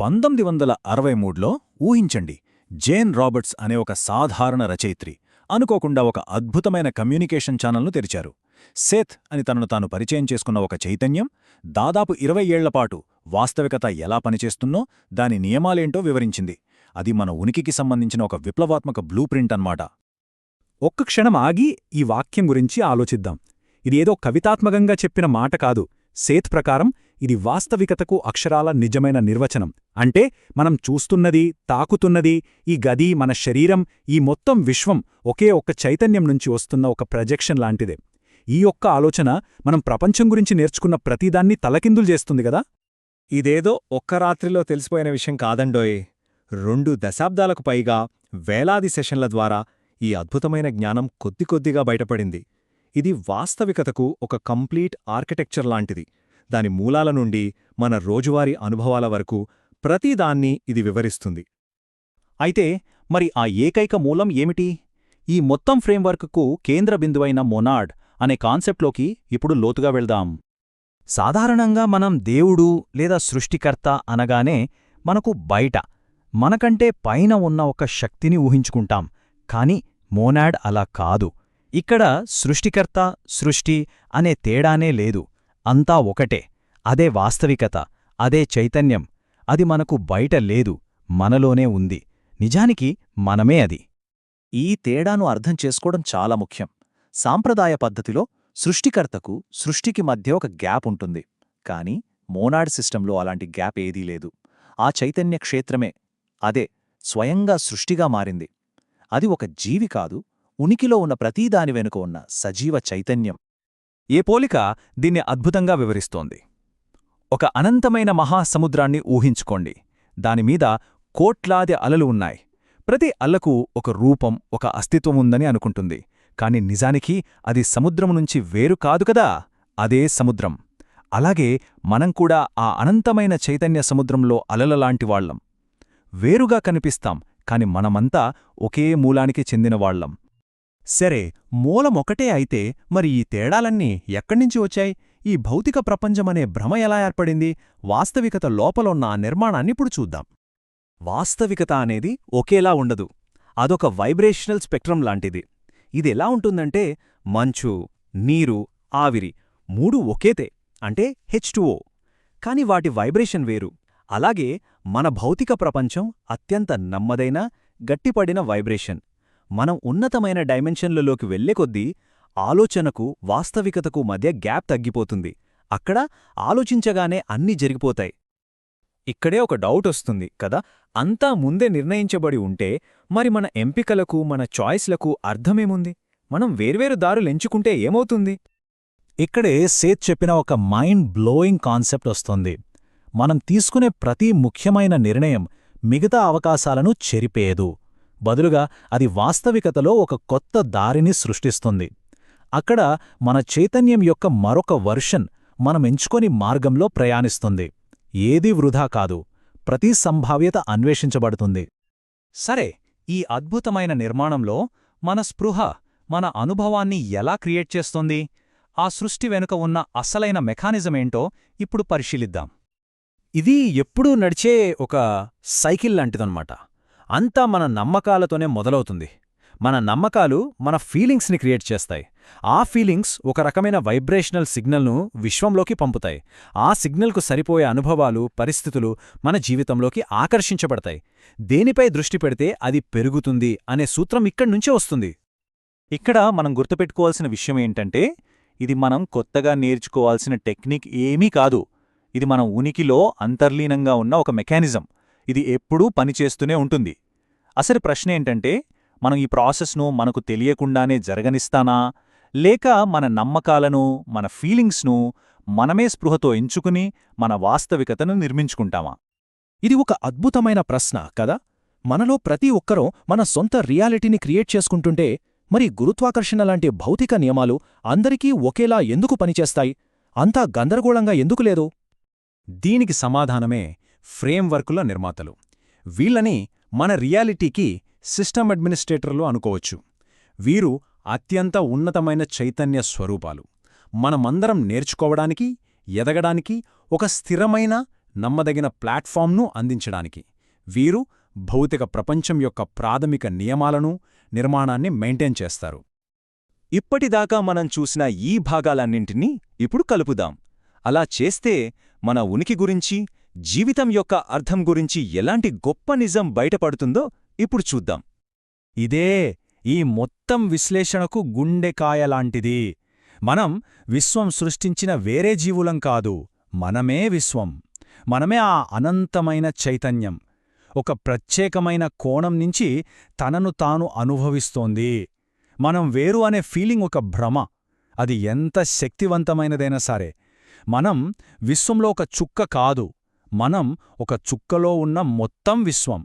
పంతొమ్మిది వందల అరవై మూడులో ఊహించండి జేన్ రాబర్ట్స్ అనే ఒక సాధారణ రచయిత్రి అనుకోకుండా ఒక అద్భుతమైన కమ్యూనికేషన్ ఛానల్ను తెరిచారు. సేత్ అని తనను తాను పరిచయం చేసుకున్న ఒక చైతన్యం దాదాపు ఇరవై ఏళ్ళపాటు వాస్తవికత ఎలా పనిచేస్తున్నో దాని నియమాలేంటో వివరించింది. అది మన ఉనికికి సంబంధించిన ఒక విప్లవాత్మక బ్లూ ప్రింట్ అన్నమాట. ఒక్క క్షణం ఆగి ఈ వాక్యం గురించి ఆలోచిద్దాం. ఇది ఏదో కవితాత్మకంగా చెప్పిన మాట కాదు సేత్ ప్రకారం ఇది వాస్తవికతకు అక్షరాల నిజమైన నిర్వచనం. అంటే మనం చూస్తున్నది తాకుతున్నది ఈ గది మన శరీరం ఈ మొత్తం విశ్వం ఒకే ఒక్క చైతన్యం నుంచి వస్తున్న ఒక ప్రజెక్షన్ లాంటిదే. ఈ ఒక్క ఆలోచన మనం ప్రపంచం గురించి నేర్చుకున్న ప్రతిదాన్ని తలకిందులు చేస్తుంది కదా? ఇదేదో ఒక్క రాత్రిలో తెలిసిపోయిన విషయం కాదండోయ్. రెండు దశాబ్దాలకు పైగా వేలాది సెషన్ల ద్వారా ఈ అద్భుతమైన జ్ఞానం కొద్ది కొద్దిగా బయటపడింది. ఇది వాస్తవికతకు ఒక కంప్లీట్ ఆర్కిటెక్చర్ లాంటిది. దాని మూలాల నుండి మన రోజువారీ అనుభవాల వరకు ప్రతిదాన్ని ఇది వివరిస్తుంది. అయితే మరి ఆ ఏకైక మూలం ఏమిటి? ఈ మొత్తం ఫ్రేమ్వర్క్కు కేంద్ర బిందువైన మొనాడ్ అనే కాన్సెప్ట్లోకి ఇప్పుడు లోతుగా వెళ్దాం. సాధారణంగా మనం దేవుడు లేదా సృష్టికర్త అనగానే మనకు బయట మనకంటే పైన ఉన్న ఒక శక్తిని ఊహించుకుంటాం. కాని మోనాడ్ అలా కాదు. ఇక్కడ సృష్టికర్త సృష్టి అనే తేడానే లేదు. అంతా ఒకటే. అదే వాస్తవికత అదే చైతన్యం. అది మనకు బయట లేదు మనలోనే ఉంది. నిజానికి మనమే అది. ఈ తేడాను అర్థం చేసుకోవడం చాలా ముఖ్యం. సాంప్రదాయ పద్ధతిలో సృష్టికర్తకు సృష్టికి మధ్య ఒక గ్యాప్ ఉంటుంది. కానీ మోనాడ్ సిస్టంలో అలాంటి గ్యాప్ ఏదీ లేదు. ఆ చైతన్య క్షేత్రమే. అదే స్వయంగా సృష్టిగా మారింది. అది ఒక జీవి కాదు ఉనికిలో ఉన్న ప్రతీదాని వెనుక ఉన్న సజీవ చైతన్యం. ఏ పోలిక దీన్ని అద్భుతంగా వివరిస్తోంది. ఒక అనంతమైన మహాసముద్రాన్ని ఊహించుకోండి. దానిమీద కోట్లాది అలలు ఉన్నాయి. ప్రతి అల్లకు ఒక రూపం ఒక అస్తిత్వం ఉందని అనుకుంటుంది. కాని నిజానికి అది సముద్రం నుంచి వేరు కాదు కదా? అదే సముద్రం. అలాగే మనం కూడా ఆ అనంతమైన చైతన్య సముద్రంలో అలలలాంటివాళ్ళం వేరుగా కనిపిస్తాం కాని మనమంతా ఒకే మూలానికి చెందినవాళ్ళం సరే మూలమొకటే అయితే మరి ఈ తేడాలన్నీ ఎక్కడ్నించి వచ్చాయి? ఈ భౌతిక ప్రపంచమనే భ్రమ ఎలా ఏర్పడింది? వాస్తవికత లోపలున్న ఆ నిర్మాణాన్నిప్పుడు చూద్దాం. వాస్తవికత అనేది ఒకేలా ఉండదు. అదొక వైబ్రేషనల్ స్పెక్ట్రం లాంటిది. ఇది ఎలా ఉంటుందంటే మంచు నీరు ఆవిరి మూడు ఒకేతే అంటే హెచ్ కాని వాటి వైబ్రేషన్ వేరు. అలాగే మన భౌతిక ప్రపంచం అత్యంత నమ్మదైన గట్టిపడిన వైబ్రేషన్. మనం ఉన్నతమైన డైమెన్షన్లలోకి వెళ్ళే కొద్దీ ఆలోచనకు వాస్తవికతకు మధ్య గ్యాప్ తగ్గిపోతుంది. అక్కడ ఆలోచించగానే అన్నీ జరిగిపోతాయి. ఇక్కడే ఒక డౌట్ వస్తుంది కదా? అంతా ముందే నిర్ణయించబడి ఉంటే మరి మన ఎంపికలకు మన చాయిస్లకు అర్థమేముంది? మనం వేర్వేరు దారులు ఎంచుకుంటే ఏమవుతుంది? ఇక్కడే సేత్ చెప్పిన ఒక మైండ్ బ్లోయింగ్ కాన్సెప్ట్ వస్తుంది. మనం తీసుకునే ప్రతి ముఖ్యమైన నిర్ణయం మిగతా అవకాశాలను చెరిపేయదు బదులుగా అది వాస్తవికతలో ఒక కొత్త దారిని సృష్టిస్తుంది. అక్కడ మన చైతన్యం యొక్క మరొక వర్షన్ మనం ఎంచుకొని మార్గంలో ప్రయాణిస్తుంది. ఏదీ వృధా కాదు ప్రతి సంభావ్యత అన్వేషించబడుతుంది. సరే ఈ అద్భుతమైన నిర్మాణంలో మన స్పృహ మన అనుభవాన్ని ఎలా క్రియేట్ చేస్తోంది? ఆ సృష్టి వెనుక ఉన్న అసలైన మెకానిజమేంటో ఇప్పుడు పరిశీలిద్దాం. ఇది ఎప్పుడూ నడిచే ఒక సైకిల్ లాంటిదన్నమాట. అంతా మన నమ్మకాలతోనే మొదలవుతుంది. మన నమ్మకాలు మన ఫీలింగ్స్ని క్రియేట్ చేస్తాయి. ఆ ఫీలింగ్స్ ఒక రకమైన వైబ్రేషనల్ సిగ్నల్ను విశ్వంలోకి పంపుతాయి. ఆ సిగ్నల్కు సరిపోయే అనుభవాలు పరిస్థితులు మన జీవితంలోకి ఆకర్షించబడతాయి. దేనిపై దృష్టి పెడితే అది పెరుగుతుంది అనే సూత్రం ఇక్కడ్నుంచే వస్తుంది. ఇక్కడ మనం గుర్తుపెట్టుకోవాల్సిన విషయం ఏంటంటే ఇది మనం కొత్తగా నేర్చుకోవాల్సిన టెక్నిక్ ఏమీ కాదు. ఇది మన ఉనికిలో అంతర్లీనంగా ఉన్న ఒక మెకానిజం. ఇది ఎప్పుడూ పనిచేస్తూనే ఉంటుంది. అసలు ప్రశ్న ఏంటంటే మనం ఈ ప్రాసెస్ను మనకు తెలియకుండానే జరగనిస్తానా? లేక మన నమ్మకాలను మన ఫీలింగ్స్ను మనమే స్పృహతో ఎంచుకుని మన వాస్తవికతను నిర్మించుకుంటామా? ఇది ఒక అద్భుతమైన ప్రశ్న కదా? మనలో ప్రతి ఒక్కరూ మన సొంత రియాలిటీని క్రియేట్ చేసుకుంటుంటే మరి గురుత్వాకర్షణ లాంటి భౌతిక నియమాలు అందరికీ ఒకేలా ఎందుకు పనిచేస్తాయి? అంతా గందరగోళంగా ఎందుకు లేదు? దీనికి సమాధానమే ఫ్రేమ్వర్కుల నిర్మాతలు. వీళ్ళని మన రియాలిటీకి సిస్టమ్ అడ్మినిస్ట్రేటర్లు అనుకోవచ్చు. వీరు అత్యంత ఉన్నతమైన చైతన్య స్వరూపాలు. మనమందరం నేర్చుకోవడానికి ఎదగడానికి ఒక స్థిరమైన నమ్మదగిన ప్లాట్ఫామ్ను అందించడానికి. వీరు భౌతిక ప్రపంచం యొక్క ప్రాథమిక నియమాలను నిర్మాణాన్ని మెయింటైన్ చేస్తారు. ఇప్పటిదాకా మనం చూసిన ఈ భాగాలన్నింటినీ ఇప్పుడు కలుపుదాం. అలా చేస్తే మన ఉనికి గురించి జీవితం యొక్క అర్థం గురించి ఎలాంటి గొప్ప నిజం బయటపడుతుందో ఇప్పుడు చూద్దాం. ఇదే ఈ మొత్తం విశ్లేషణకు గుండెకాయలాంటిది మనం విశ్వం సృష్టించిన వేరే జీవులం కాదు మనమే విశ్వం. మనమే ఆ అనంతమైన చైతన్యం. ఒక ప్రత్యేకమైన కోణం నుంచి తనను తాను అనుభవిస్తోంది. మనం వేరు అనే ఫీలింగ్ ఒక భ్రమ. అది ఎంత శక్తివంతమైనదైనా సరే. మనం విశ్వంలో ఒక చుక్క కాదు. మనం ఒక చుక్కలో ఉన్న మొత్తం విశ్వం.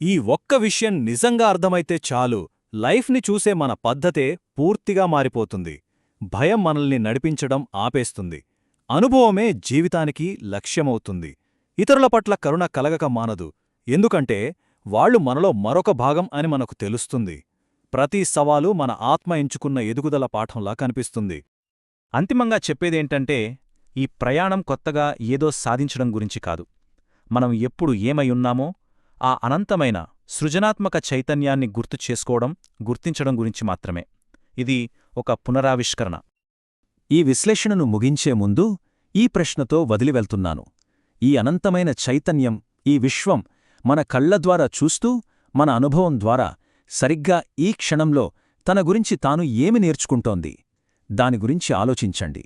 ఈ ఒక్క విషయం నిజంగా అర్థమైతే చాలు లైఫ్ని చూసే మన పద్ధతే పూర్తిగా మారిపోతుంది. భయం మనల్ని నడిపించడం ఆపేస్తుంది. అనుభవమే జీవితానికి లక్ష్యమవుతుంది. ఇతరుల పట్ల కరుణ కలగక మానదు. ఎందుకంటే వాళ్ళు మనలో మరొక భాగం అని మనకు తెలుస్తుంది. ప్రతి సవాలు మన ఆత్మ ఎంచుకున్న ఎదుగుదల పాఠంలా కనిపిస్తుంది. అంతిమంగా చెప్పేదేంటంటే ఈ ప్రయాణం కొత్తగా ఏదో సాధించడం గురించి కాదు. మనం ఎప్పుడు ఏమైయున్నామో ఆ అనంతమైన సృజనాత్మక చైతన్యాన్ని గుర్తు చేసుకోవడం గుర్తించడం గురించి మాత్రమే. ఇది ఒక పునరావిష్కరణ. ఈ విశ్లేషణను ముగించే ముందు ఈ ప్రశ్నతో వదిలివెళ్తున్నాను ఈ అనంతమైన చైతన్యం ఈ విశ్వం మన కళ్ళ ద్వారా చూస్తూ మన అనుభవం ద్వారా సరిగ్గా ఈ క్షణంలో తన గురించి తాను ఏమి నేర్చుకుంటోంది? దాని గురించి ఆలోచించండి.